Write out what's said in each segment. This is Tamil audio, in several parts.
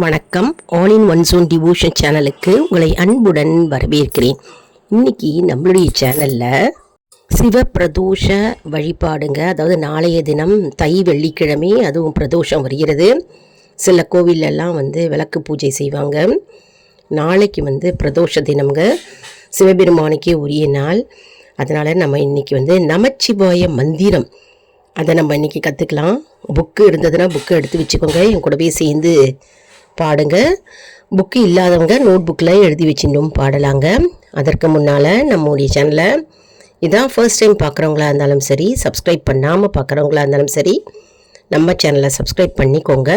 வணக்கம். All in one zone devotion சேனலுக்கு உங்களை அன்புடன் வரவேற்கிறேன். இன்னைக்கு நம்மளுடைய சேனலில் சிவப்பிரதோஷ வழிபாடுங்க. அதாவது நாளைய தினம் தை வெள்ளிக்கிழமை அதுவும் பிரதோஷம் வருகிறது. சில கோவிலெல்லாம் வந்து விளக்கு பூஜை செய்வாங்க. நாளைக்கு வந்து பிரதோஷ தினம்ங்க. சிவபெருமானுக்கே உரிய நாள். அதனால் நம்ம இன்னைக்கு வந்து நமச்சிவாய மந்திரம். அதை நம்ம இன்றைக்கி கற்றுக்கலாம் புக்கு இருந்ததுன்னா புக்கு எடுத்து வச்சுக்கோங்க. என் கூடவே சேர்ந்து பாடுங்க. புக்கு இல்லாதவங்க நோட் புக்கில் எழுதி வச்சுட்டும் பாடலாங்க. அதற்கு முன்னால் நம்முடைய சேனலை இதான் ஃபர்ஸ்ட் டைம் பார்க்குறவங்களா இருந்தாலும் சரி சப்ஸ்கிரைப் பண்ணாமல் பார்க்குறவங்களா இருந்தாலும் சரி நம்ம சேனலை சப்ஸ்கிரைப் பண்ணிக்கோங்க.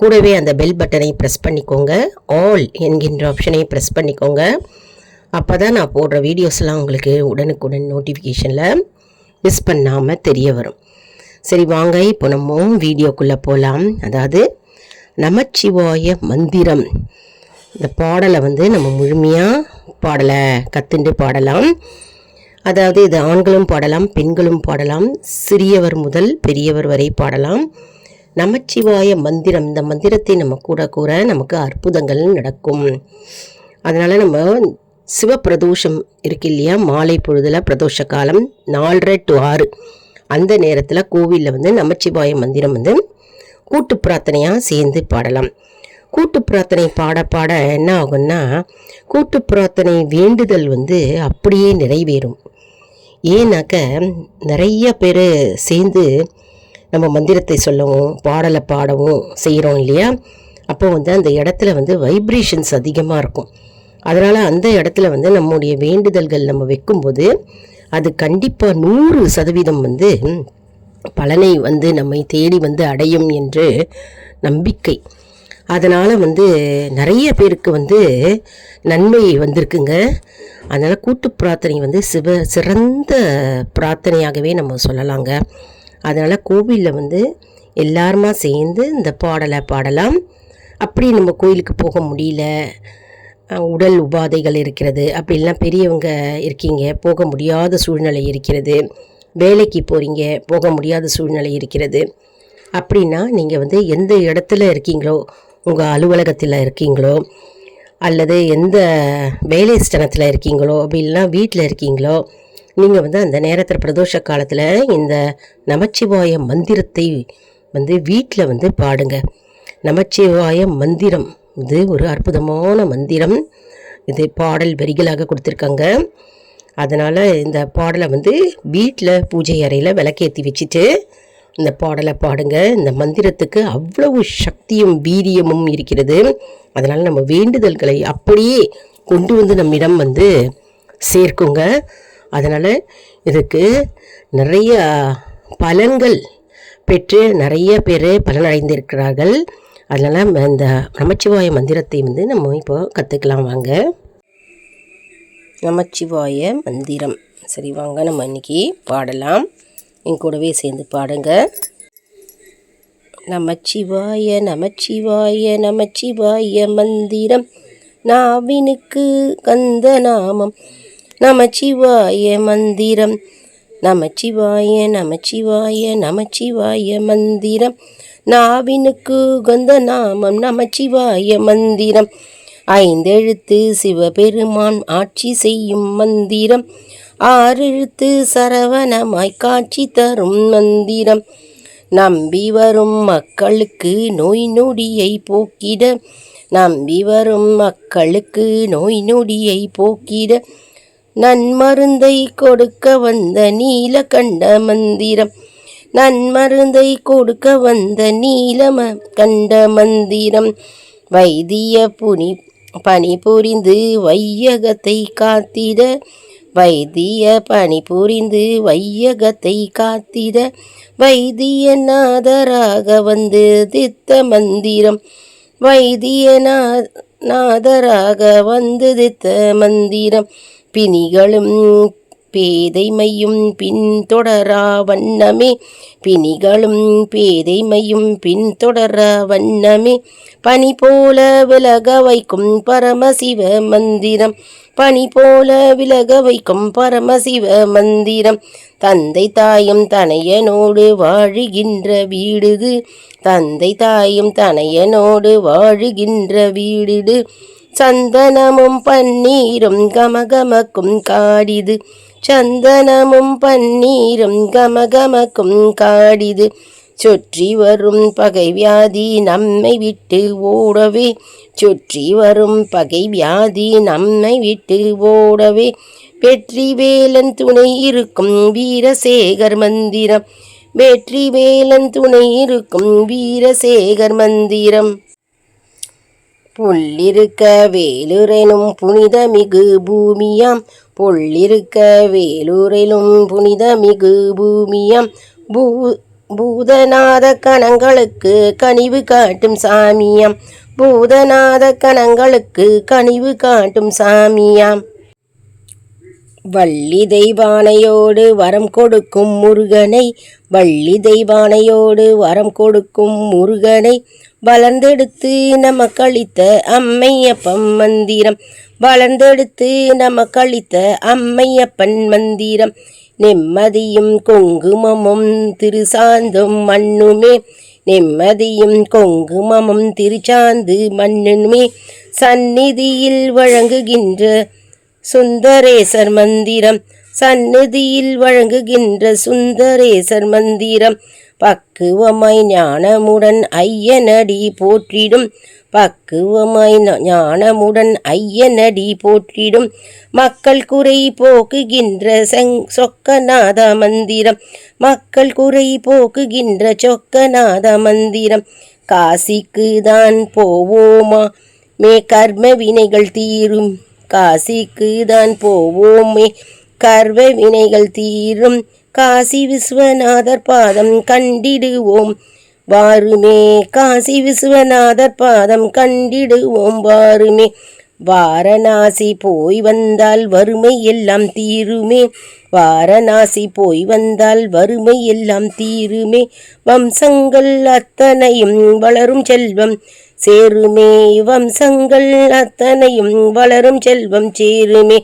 கூடவே அந்த பெல் பட்டனை ப்ரெஸ் பண்ணிக்கோங்க. ஆல் என்கின்ற ஆப்ஷனை ப்ரெஸ் பண்ணிக்கோங்க. அப்போ தான் நான் போடுற வீடியோஸ்லாம் உங்களுக்கு உடனுக்குடன் நோட்டிஃபிகேஷனில் மிஸ் பண்ணாமல் தெரிய வரும். சரி வாங்க இப்போ நம்ம வீடியோக்குள்ளே போகலாம் அதாவது நமச்சிவாய மந்திரம். இந்த பாடலை வந்து நம்ம முழுமையாக பாடலை கத்துண்டு பாடலாம். அதாவது இது ஆண்களும் பாடலாம் பெண்களும் பாடலாம் சிறியவர் முதல் பெரியவர் வரை பாடலாம். நமச்சிவாய மந்திரம் இந்த மந்திரத்தை நம்ம கூட கூற நமக்கு அற்புதங்கள் நடக்கும். அதனால் நம்ம சிவப்பிரதோஷம் இருக்கு இல்லையா? மாலை பொழுதில் பிரதோஷ காலம் நாலரை டு ஆறு. அந்த நேரத்தில் கோவிலில் வந்து நமச்சிவாய மந்திரம் வந்து கூட்டு பிரார்த்தனையாக சேர்ந்து பாடலாம். கூட்டு பிரார்த்தனை பாட பாட என்ன ஆகும்னா கூட்டு பிரார்த்தனை வேண்டுதல் வந்து அப்படியே நிறைவேறும். ஏன்னாக்க நிறைய பேர் சேர்ந்து நம்ம மந்திரத்தை சொல்லவும் பாடலை பாடவும் செய்கிறோம் இல்லையா? அப்போ வந்து அந்த இடத்துல வந்து வைப்ரேஷன்ஸ் அதிகமாக இருக்கும். அதனால் அந்த இடத்துல வந்து நம்முடைய வேண்டுதல்கள் நம்ம வைக்கும்போது அது கண்டிப்பாக நூறு சதவீதம் வந்து பலனை வந்து நம்மை தேடி வந்து அடையும் என்று நம்பிக்கை. அதனால் வந்து நிறைய பேருக்கு வந்து நன்மை வந்திருக்குங்க. அதனால் கூட்டு பிரார்த்தனை வந்து சிவ சிறந்த பிரார்த்தனையாகவே நம்ம சொல்லலாங்க. அதனால் கோவிலில் வந்து எல்லாருமா சேர்ந்து இந்த பாடலை பாடலாம். அப்படி நம்ம கோயிலுக்கு போக முடியல. உடல் உபாதைகள் இருக்கிறது. அப்படிலாம் பெரியவங்க இருக்கீங்க. போக முடியாத சூழ்நிலை இருக்கிறது. வேலைக்கு போகிறீங்க போக முடியாத சூழ்நிலை இருக்கிறது. அப்படின்னா நீங்கள் வந்து எந்த இடத்துல இருக்கீங்களோ உங்கள் அலுவலகத்தில் இருக்கீங்களோ அல்லது எந்த வேலை ஸ்தலத்தில் இருக்கீங்களோ அப்படின்னா வீட்டில் இருக்கீங்களோ நீங்கள் வந்து அந்த நேரத்தில் பிரதோஷ காலத்தில் இந்த நமச்சிவாய மந்திரத்தை வந்து வீட்டில் வந்து பாடுங்க. நமச்சிவாய மந்திரம் இது ஒரு அற்புதமான மந்திரம். இது பாடல் வரிகளாக கொடுத்துருக்காங்க. அதனால் இந்த பாடலை வந்து வீட்டில் பூஜை அறையில் விளக்கேற்றி வச்சுட்டு இந்த பாடலை பாடுங்க. இந்த மந்திரத்துக்கு அவ்வளவு சக்தியும் வீரியமும் இருக்கிறது. அதனால் நம்ம வேண்டுதல்களை அப்படியே கொண்டு வந்து நம்மிடம் வந்து சேர்க்குங்க. அதனால் இதுக்கு நிறைய பலன்கள் பெற்று நிறைய பேர் பலனடைந்திருக்கிறார்கள். அதனால் இந்த நமச்சிவாய மந்திரத்தை வந்து நம்ம இப்போ கற்றுக்கலாம் வாங்க. நமச்சிவாய மந்திரம். சரி வாங்க நம்ம இன்னைக்கு பாடலாம். என் கூடவே சேர்ந்து பாடுங்க. நமச்சிவாய நமச்சிவாய நமச்சிவாய மந்திரம். நாவினுக்கு கந்த நாமம். நமச்சிவாய மந்திரம். நமச்சிவாய நமச்சிவாய நமச்சிவாய மந்திரம். நாவினுக்கு கந்த நாமம். நமச்சிவாய மந்திரம். ஐந்தெழுத்து சிவபெருமான் ஆட்சி செய்யும் மந்திரம். ஆறெழுத்து சரவணமாய் காட்சி தரும் மந்திரம். நம்பி வரும் மக்களுக்கு நோய் நொடியை போக்கிட. நம்பி வரும் மக்களுக்கு நோய் நொடியை போக்கிட. நன்மருந்தை கொடுக்க வந்த நீலகண்ட மந்திரம். நன்மருந்தை கொடுக்க வந்த நீலம கண்ட மந்திரம். வைத்திய புனி பணி புரிந்து வையகத்தை காத்திட வைத்திய பணி புரிந்து வையகத்தை காத்திட வைத்தியநாதராக வந்து தித்த மந்திரம் வைத்தியநா நாதராக வந்து தித்த மந்திரம் பிணிகளும் பேதைமையும் பின்தொடரா வண்ணமே. பிணிகளும் பேதைமையும் பின்தொடரா வண்ணமே. பனி போல விலக வைக்கும் பரமசிவ மந்திரம். பனி போல விலக வைக்கும் பரமசிவ மந்திரம். தந்தை தாயும் தனையனோடு வாழுகின்ற வீடுது. தந்தை தாயும் தனையனோடு வாழுகின்ற வீடுடு சந்தனமும் பன்னீரும் கமகமக்கும் காடிது. சந்தனமும் பன்னீரும் கமகமக்கும் காடிது. சுற்றி வரும் பகை வியாதி நம்மை விட்டு ஓடவே. சுற்றி வரும் பகை வியாதி நம்மை விட்டு ஓடவே. வெற்றி வேலன் துணை இருக்கும் வீரசேகர் மந்திரம். வெற்றி வேலன் துணை இருக்கும் வீரசேகர் மந்திரம். புள்ளிருக்க வேலுரெனும் புனிதமிகு பூமியாம். பொள்ளிருக்க வேலுரெனும் புனிதமிகு பூமியாம். பூ பூதநாத கணங்களுக்கு கனிவு காட்டும் சாமியாம். பூதநாத கணங்களுக்கு கனிவு காட்டும் சாமியாம். வள்ளி தெய்வானையோடு வரம் கொடுக்கும் முருகனை. வள்ளி தெய்வானையோடு வரம் கொடுக்கும் முருகனை. வளர்ந்தெடுத்து நமக்களித்த அம்மையப்பன் மந்திரம். வளர்ந்தெடுத்து நமக்களித்த அம்மையப்பன் மந்திரம். நிம்மதியும் குங்குமமும் திருசாந்தும் மண்ணுமே. நிம்மதியும் குங்குமமும் திருச்சாந்து மண்ணுமே. சந்நிதியில் வழங்குகின்ற சுந்தரேசர் மந்திரம். சந்நிதியில் வழங்குகின்ற சுந்தரேசர் மந்திரம். பக்குவமாய் ஞானமுடன் ஐயனடி போற்றிடும். பக்குவமாய் ஞானமுடன் ஐயனடி போற்றிடும். மக்கள் குறை போக்குகின்ற செங் சொக்கநாத மந்திரம் மக்கள் குறை போக்குகின்ற சொக்கநாத மந்திரம் காசிக்கு தான் போவோமா? மே கர்ம வினைகள் தீரும். காசிக்கு தான் போவோமே? கர்வ வினைகள் தீரும். காசி விஸ்வநாதர் பாதம் கண்டிடுவோம். வாருமே காசி விஸ்வநாதர் பாதம் கண்டிடுவோம். வாருமே வாரணாசி போய் வந்தால் வறுமை எல்லாம் தீருமே. வாரணாசி போய் வந்தால் வறுமை எல்லாம் தீருமே. வம்சங்கள் அத்தனையும் வளரும் செல்வம் சேருமே. வம்சங்கள் அத்தனையும் வளரும் செல்வம் சேருமே.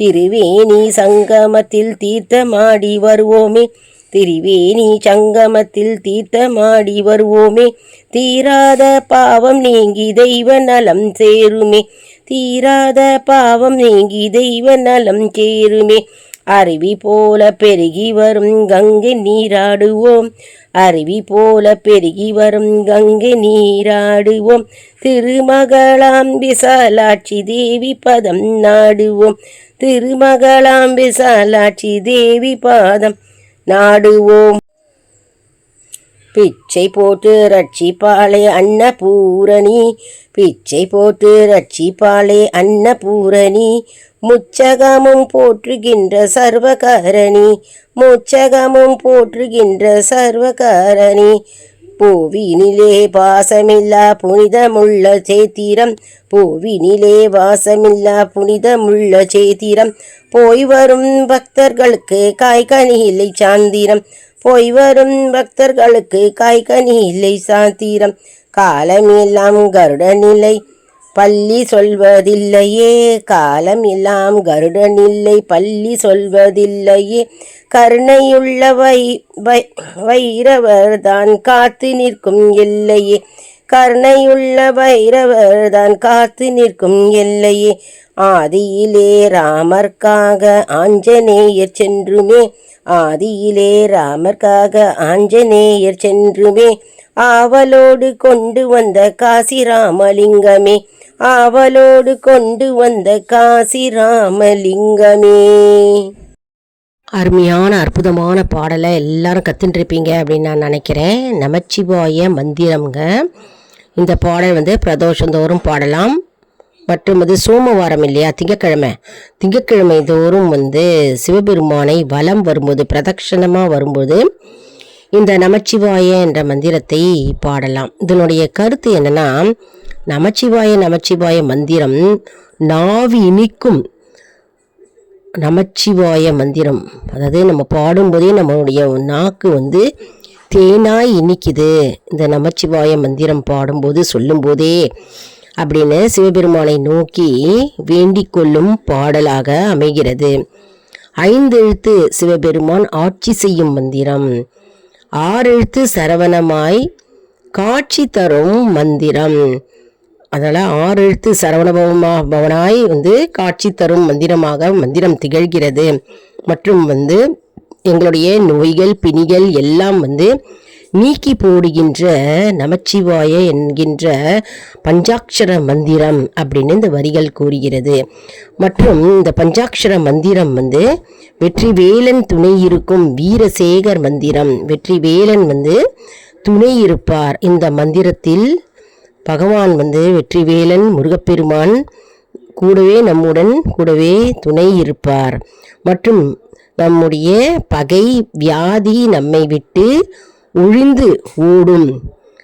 திருவேணி சங்கமத்தில் தீர்த்தமாடி வருவோமே. திருவேணி சங்கமத்தில் தீர்த்தமாடி வருவோமே. தீராத பாவம் நீங்கி தெய்வ நலம் சேருமே. தீராத பாவம் நீங்கி தெய்வ நலம் சேருமே. அருவி போல பெருகி வரும் கங்கை நீராடுவோம். அருவி போல பெருகி வரும் கங்கை நீராடுவோம். திருமகளாம் விசாலாட்சி தேவி பதம் நாடுவோம். திருமகளாம்பி சாலாட்சி தேவி பாதம் நாடுவோம். பிச்சை போட்டு ரட்சிப்பாளே அன்னபூரணி பிச்சை போட்டு ரட்சிப்பாளே அன்னபூரணி முச்சகமும் போற்றுகின்ற சர்வகாரணி முச்சகமும் போற்றுகின்ற சர்வகாரணி பூவினிலே பாசமில்லா புனிதமுள்ள சேத்திரம். பூவினிலே வாசமில்லா புனிதமுள்ள சேத்திரம். போய் வரும் பக்தர்களுக்கு காய்கனி இல்லை சாந்திரம். போய் வரும் பக்தர்களுக்கு காய்கனி இல்லை சாத்திரம் காலமெல்லாம் கருட நிலை பள்ளி சொல்வதில்லையே காலம் எல்லாம் கருடனில்லை பள்ளி சொல்வதில்லையே. கருணையுள்ள வை வைரவர் தான் காத்து நிற்கும் எல்லையே. கருணையுள்ள வைரவர் தான் காத்து நிற்கும் எல்லையே. ஆதியிலே ராமர்க்காக ஆஞ்சநேயர் சென்றுமே. ஆதியிலே ராமர்க்காக ஆஞ்சநேயர் சென்றுமே. ஆவலோடு கொண்டு வந்த காசி ராமலிங்கமே ஆவலோடு கொண்டு வந்த காசி ராமலிங்கமே அருமையான அற்புதமான பாடலை எல்லாரும் கத்துட்டுருப்பீங்க அப்படின்னு நான் நினைக்கிறேன். நமச்சிவாய மந்திரம்ங்க. இந்த பாடல் வந்து பிரதோஷந்தோறும் பாடலாம். மற்றும் அது சோமவாரம் இல்லையா? திங்கக்கிழமை. திங்கக்கிழமை தோறும் வந்து சிவபெருமானை வலம் வரும்போது பிரதட்சணமாக வரும்போது இந்த நமச்சிவாய என்ற மந்திரத்தை பாடலாம். இதனுடைய கருத்து என்னன்னா நமச்சிவாய நமச்சிவாய மந்திரம். நாவி இனிக்கும் நமச்சிவாய மந்திரம். அதாவது நம்ம பாடும்போதே நம்மளுடைய நாக்கு வந்து தேனாய் இனிக்குது. இந்த நமச்சிவாய மந்திரம் பாடும்போது சொல்லும்போதே அப்படின்னு சிவபெருமானை நோக்கி வேண்டிக் கொள்ளும் பாடலாக அமைகிறது. ஐந்தெழுத்து சிவபெருமான் ஆட்சி செய்யும் மந்திரம். ஆறெழுத்து சரவணமாய் காட்சி தரும் மந்திரம். அதனால் ஆறு எழுத்து சரவணபவமா பவனாய் வந்து காட்சி தரும் மந்திரமாக மந்திரம் திகழ்கிறது. மற்றும் வந்து எங்களுடைய நோய்கள் பிணிகள் எல்லாம் வந்து நீக்கி போடுகின்ற நமச்சிவாய என்கின்ற பஞ்சாட்சர மந்திரம் அப்படின்னு இந்த வரிகள் கூறுகிறது. மற்றும் இந்த பஞ்சாட்சர மந்திரம் வந்து வெற்றி வேலன் துணை இருக்கும் வீரசேகர் மந்திரம். வெற்றி வேலன் வந்து துணை இருப்பார். இந்த மந்திரத்தில் பகவான் வந்து வெற்றிவேலன் முருகப்பெருமான் கூடவே நம்முடன் கூடவே துணை இருப்பார். மற்றும் நம்முடைய பகை வியாதி நம்மை விட்டு ஒழிந்து ஓடும்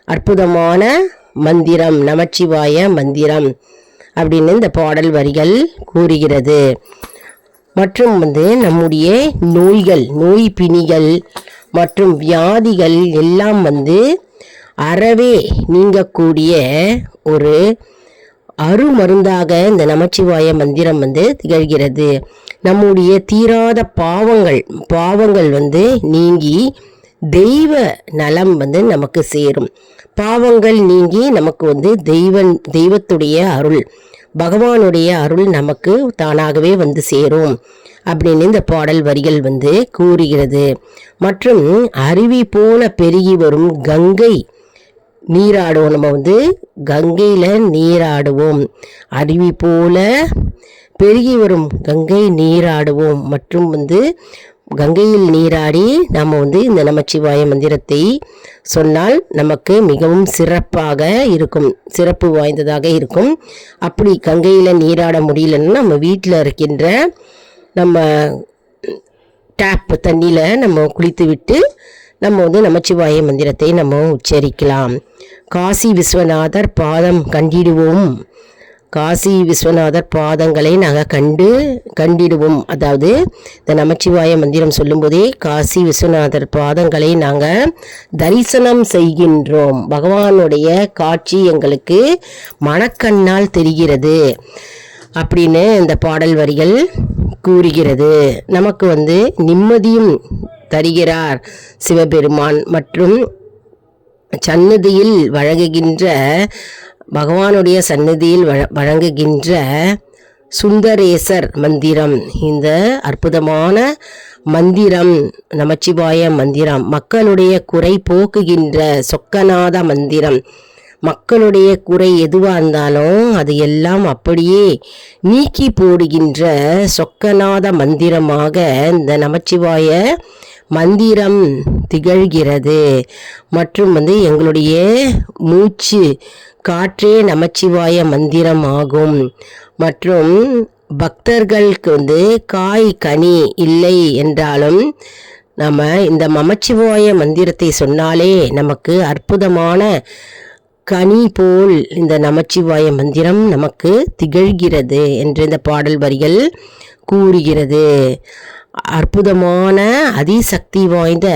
அற்புதமான மந்திரம் நமச்சிவாய மந்திரம் அப்படின்னு இந்த பாடல் வரிகள் கூறுகிறது. மற்றும் வந்து நம்முடைய நோய்கள் நோய் பிணிகள் மற்றும் வியாதிகள் எல்லாம் வந்து அறவே நீங்கக்கூடிய ஒரு அருமருந்தாக இந்த நமச்சிவாய மந்திரம் வந்து திகழ்கிறது. நம்முடைய தீராத பாவங்கள் பாவங்கள் வந்து நீங்கி தெய்வ நலம் வந்து நமக்கு சேரும். பாவங்கள் நீங்கி நமக்கு வந்து தெய்வன் தெய்வத்துடைய அருள் பகவானுடைய அருள் நமக்கு தானாகவே வந்து சேரும் அப்படின்னு இந்த பாடல் வரிகள் வந்து கூறுகிறது. மற்றும் அருவி போல பெருகி வரும் கங்கை நீராடுவோம். நம்ம வந்து கங்கையில் நீராடுவோம். அருவி போல பெருகி வரும் கங்கை நீராடுவோம். மற்றும் வந்து கங்கையில் நீராடி நாம் வந்து இந்த நமச்சிவாய மந்திரத்தை சொன்னால் நமக்கு மிகவும் சிறப்பாக இருக்கும். சிறப்பு வாய்ந்ததாக இருக்கும். அப்படி கங்கையில் நீராட முடியலன்னா நம்ம வீட்டில் இருக்கின்ற நம்ம டேப் தண்ணியில் நம்ம குளித்து விட்டு நம்ம வந்து நமச்சிவாய மந்திரத்தை நம்ம உச்சரிக்கலாம். காசி விஸ்வநாதர் பாதம் கண்டிடுவோம். காசி விஸ்வநாதர் பாதங்களை நாங்கள் கண்டு கண்டிடுவோம். அதாவது இந்த நமச்சிவாய மந்திரம் சொல்லும்போதே காசி விஸ்வநாதர் பாதங்களை நாங்கள் தரிசனம் செய்கின்றோம். பகவானுடைய காட்சி எங்களுக்கு மனக்கண்ணால் தெரிகிறது. அப்படின்னு இந்த பாடல் வரிகள் கூறுகிறது. நமக்கு வந்து நிம்மதியும் தருகிறார் சிவபெருமான் மற்றும் சன்னதியில் வழங்குகின்ற பகவானுடைய சன்னதியில் வழங்குகின்ற சுந்தரேசர் மந்திரம். இந்த அற்புதமான மந்திரம் நமச்சிவாய மந்திரம் மக்களுடைய குறை போக்குகின்ற சொக்கநாத மந்திரம். மக்களுடைய குறை எதுவாக இருந்தாலும் அது எல்லாம் அப்படியே நீக்கி போடுகின்ற சொக்கநாத மந்திரமாக இந்த நமச்சிவாய மந்திரம் திகழ்கிறது. மற்றும் வந்து எங்களுடைய மூச்சு காற்றே நமச்சிவாய மந்திரம் ஆகும் மற்றும் பக்தர்களுக்கு வந்து காய் கனி இல்லை என்றாலும் நம்ம இந்த மமச்சிவாய மந்திரத்தை சொன்னாலே நமக்கு அற்புதமான கனி போல் இந்த நமச்சிவாய மந்திரம் நமக்கு திகழ்கிறது என்று இந்த பாடல் வரிகள் கூறுகிறது. அற்புதமான அதிசக்தி வாய்ந்த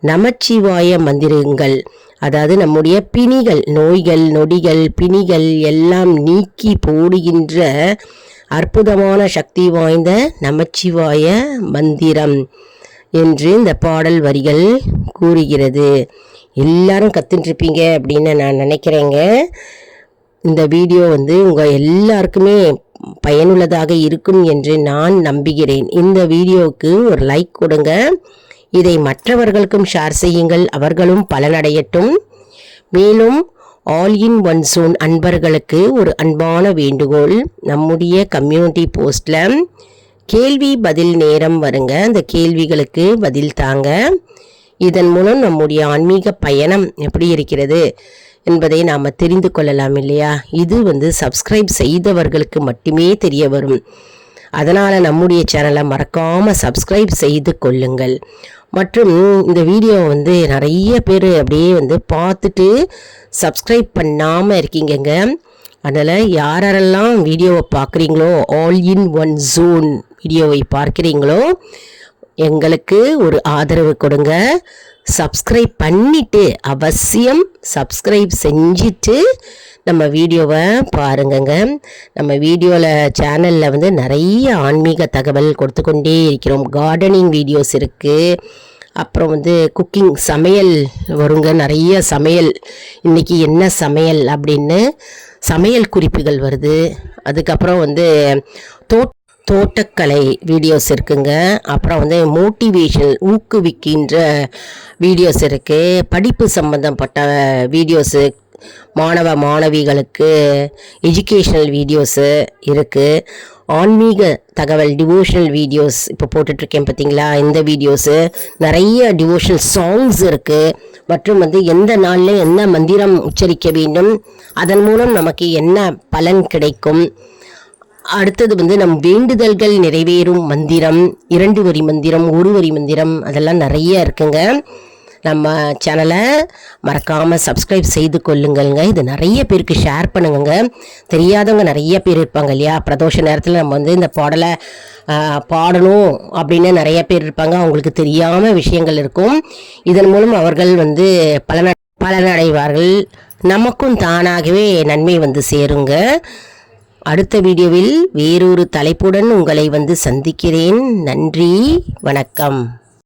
நமச்சிவாய மந்திரங்கள். அதாவது நம்முடைய பிணிகள் நோய்கள் நொடிகள் பிணிகள் எல்லாம் நீக்கி போடுகின்ற அற்புதமான சக்தி வாய்ந்த நமச்சிவாய மந்திரம் என்று இந்த பாடல் வரிகள் கூறுகிறது. எல்லாரும் கற்றுட்டுருப்பீங்க அப்படின்னு நான் நினைக்கிறேங்க. இந்த வீடியோ வந்து உங்கள் எல்லாருக்குமே பயனுள்ளதாக இருக்கும் என்று நான் நம்புகிறேன். இந்த வீடியோவுக்கு ஒரு லைக் கொடுங்க. இதை மற்றவர்களுக்கும் ஷேர் செய்யுங்கள். அவர்களும் பலனடையட்டும். மேலும் ஆல் இன் ஒன் சோன் அன்பர்களுக்கு ஒரு அன்பான வேண்டுகோள். நம்முடைய கம்யூனிட்டி போஸ்டில் கேள்வி பதில் நேரம் வருங்க. அந்த கேள்விகளுக்கு பதில் தாங்க. இதன் மூலம் நம்முடைய ஆன்மீக பயணம் எப்படி இருக்கிறது? என்பதை நாம் தெரிந்து கொள்ளலாம் இல்லையா? இது வந்து சப்ஸ்கிரைப் செய்தவர்களுக்கு மட்டுமே தெரிய வரும். அதனால் நம்முடைய சேனலை மறக்காமல் சப்ஸ்கிரைப் செய்து கொள்ளுங்கள். மற்றும் இந்த வீடியோ வந்து நிறைய பேர் அப்படியே வந்து பார்த்துட்டு சப்ஸ்கிரைப் பண்ணாமல் இருக்கீங்கங்க. அதனால் யாரெல்லாம் வீடியோவை பார்க்குறீங்களோ ஆல் இன் ஒன் ஜூன் வீடியோவை பார்க்குறீங்களோ எங்களுக்கு ஒரு ஆதரவு கொடுங்க. சப்ஸ்கிரைப் பண்ணிவிட்டு அவசியம் சப்ஸ்கிரைப் செஞ்சுட்டு நம்ம வீடியோவை பாருங்கங்க. நம்ம வீடியோவில் சேனலில் வந்து நிறைய ஆன்மீக தகவல் கொடுத்து கொண்டே இருக்கிறோம். கார்டனிங் வீடியோஸ் இருக்குது அப்புறம் வந்து குக்கிங் சமையல் வருங்க. நிறைய சமையல். இன்றைக்கி என்ன சமையல் அப்படின்னு சமையல் குறிப்புகள் வருது. அதுக்கப்புறம் வந்து தோட் தோட்டக்கலை வீடியோஸ் இருக்குங்க. அப்புறம் வந்து மோட்டிவேஷன் ஊக்குவிக்கின்ற வீடியோஸ் இருக்குது படிப்பு சம்மந்தப்பட்ட வீடியோஸு மாணவ மாணவிகளுக்கு எஜுகேஷ்னல் வீடியோஸு இருக்குது ஆன்மீக தகவல் டிவோஷனல் வீடியோஸ் இப்போ போட்டுட்ருக்கேன் பார்த்தீங்களா இந்த வீடியோஸு நிறைய டிவோஷனல் சாங்ஸ் இருக்குது மற்றும் வந்து எந்த நாளில் என்ன மந்திரம் உச்சரிக்க வேண்டும் அதன் மூலம் நமக்கு என்ன பலன் கிடைக்கும் அடுத்தது வந்து நம் வேண்டுதல்கள் நிறைவேறும் மந்திரம் இரண்டு வரி மந்திரம் ஒரு வரி மந்திரம் அதெல்லாம் நிறைய இருக்குங்க. நம்ம சேனலை மறக்காமல் சப்ஸ்கிரைப் செய்து கொள்ளுங்கள்ங்க. இது நிறைய பேருக்கு ஷேர் பண்ணுங்கங்க. தெரியாதவங்க நிறைய பேர் இருப்பாங்க இல்லையா? பிரதோஷ நேரத்தில் நம்ம வந்து இந்த பாடலை பாடணும் அப்படின்னு நிறைய பேர் இருப்பாங்க. அவங்களுக்கு தெரியாமல் விஷயங்கள் இருக்கும். இதன் மூலம் அவர்கள் வந்து பலன பலனடைவார்கள். நமக்கும் தானாகவே நன்மை வந்து சேருங்க. அடுத்த வீடியோவில் வேறொரு தலைப்புடன் உங்களை வந்து சந்திக்கிறேன். நன்றி வணக்கம்.